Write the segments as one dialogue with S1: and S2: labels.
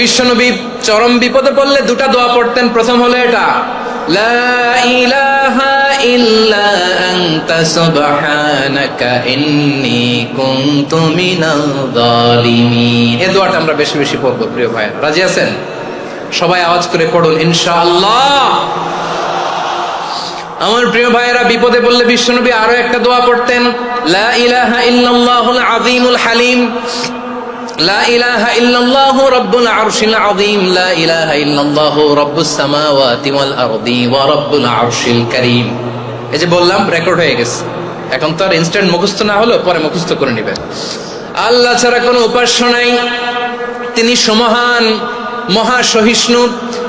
S1: বিশ্বনবী চরম বিপদে পড়লে দুটা দোয়া পড়তেন। প্রথম হলো এটা, লা ইলাহা ইল্লা আনতা সুবহানাকা ইন্নী কুনতু মিনাল দোয়াটা আমরা বেশি বেশি পড়ব, প্রিয় ভাই। রাজি আছেন? সবাই আওয়াজ করে পড়ুন, ইনশাআল্লাহ। আমার প্রিয় ভাইয়েরা, বিপদে বললে বিশ্বনবী আরও একটা দোয়া পড়তেন, লা ইলাহা ইল্লাল্লাহুল আযীমুল হালিম। লা ইলাহা ইল্লাল্লাহু রাব্বুল আরশিল আযীম, লা ইলাহা ইল্লাল্লাহু রাব্বুস সামাওয়াতি ওয়াল আরদি ওয়া রাব্বুল আরশিল কারীম। এই যে বললাম রেকর্ড হয়ে গেছে। এখন তো আর ইনস্ট্যান্ট মুখস্থ না হলো পরে মুখস্থ করে নেবেন আল্লাহ ছাড়া কোনো উপাস্য নাই। তিনি সমহান মহা সহিষ্ণু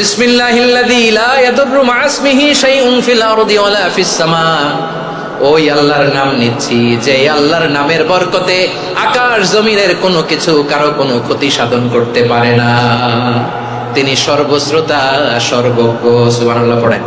S1: বিসমিল্লাহিল্লাযী লা ইয়াদুররু মা ইসমিহি শাইউন ফিল আরদি ওয়ালা ফিস সামা। ওই আল্লাহর নাম নিচ্ছি, যে আল্লাহর নামের বরকতে আকাশ জমিনের কোনো কিছু কারও কোনো ক্ষতি সাধন করতে পারে না। তিনি সর্বশ্রোতা, সর্বজ্ঞ, সুবহানাল্লাহ পড়েন।